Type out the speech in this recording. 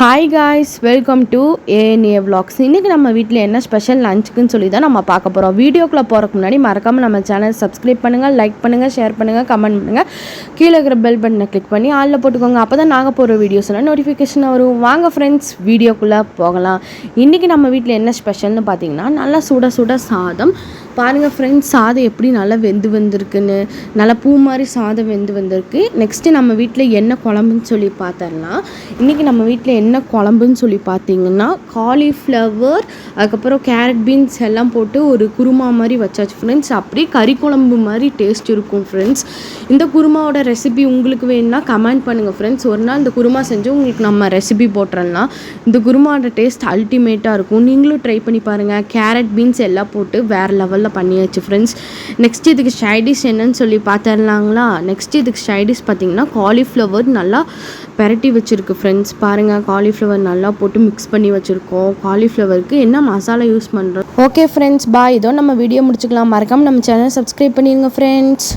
Hi guys welcome to ANA vlogs. இன்றைக்கி நம்ம வீட்டில் என்ன ஸ்பெஷல் லஞ்சுக்குன்னு சொல்லி தான் நம்ம பார்க்க போகிறோம் வீடியோக்குள்ளே போகிறதுக்கு முன்னாடி மறக்காமல் நம்ம சேனல் சப்ஸ்கிரைப் பண்ணுங்கள் லைக் பண்ணுங்கள் ஷேர் பண்ணுங்கள் கமெண்ட் பண்ணுங்கள் கீழே இருக்கிற பெல் பட்டனை கிளிக் பண்ணி ஆளில் போட்டுக்கோங்க. அப்போ தான் நாங்கள் போகிற வீடியோஸ்லாம் நோட்டிஃபிகேஷன் வரும். வாங்க ஃப்ரெண்ட்ஸ் வீடியோக்குள்ளே போகலாம். இன்றைக்கி நம்ம வீட்டில் என்ன ஸ்பெஷல்னு பார்த்தீங்கன்னா நல்லா சுட சுட சாதம். பாருங்கள் ஃப்ரெண்ட்ஸ் சாதம் எப்படி நல்லா வெந்து வந்திருக்குன்னு. நல்லா பூ மாதிரி சாதம் வெந்து வந்திருக்கு. நெக்ஸ்ட்டு நம்ம வீட்டில் என்ன குழம்புன்னு சொல்லி பார்த்தோன்னா இன்றைக்கி நம்ம வீட்டில் என்ன என்ன குழம்புன்னு சொல்லி பார்த்தீங்கன்னா காலிஃப்ளவர் அதுக்கப்புறம் கேரட் பீன்ஸ் எல்லாம் போட்டு ஒரு குருமா மாதிரி வச்சாச்சு ஃப்ரெண்ட்ஸ் அப்படியே கறி குழம்பு மாதிரி டேஸ்ட் இருக்கும் ஃப்ரெண்ட்ஸ் இந்த குருமாவோட ரெசிபி உங்களுக்கு வேணும்னா கமெண்ட் பண்ணுங்கள் ஃப்ரெண்ட்ஸ் ஒரு நாள் இந்த குருமா செஞ்சு உங்களுக்கு நம்ம ரெசிபி போட்டுறலாம். இந்த குருமாவோட டேஸ்ட் அல்டிமேட்டாக இருக்கும். நீங்களும் ட்ரை பண்ணி பாருங்கள் கேரட் பீன்ஸ் எல்லாம் போட்டு வேறு லெவலில் பண்ணியாச்சு ஃப்ரெண்ட்ஸ் நெக்ஸ்ட் இதுக்கு ஷைடிஷ் என்னன்னு சொல்லி பார்த்துடலாங்களா நெக்ஸ்ட் இதுக்கு ஷைடிஷ் பார்த்தீங்கன்னா காலிஃப்ளவர் நல்லா பெரட்டி வச்சுருக்கு ஃப்ரெண்ட்ஸ் பாருங்கள் காலிஃப்ளவர் நல்லா போட்டு மிக்ஸ் பண்ணி வச்சுருக்கோம். காலிஃப்ளவருக்கு என்ன மசாலா யூஸ் பண்ணுறோம் ஓகே ஃப்ரெண்ட்ஸ் பாய் இதோ நம்ம வீடியோ முடிச்சுக்கலாம். மறக்காமல் நம்ம சேனல் சப்ஸ்கிரைப் பண்ணிடுங்க ஃப்ரெண்ட்ஸ்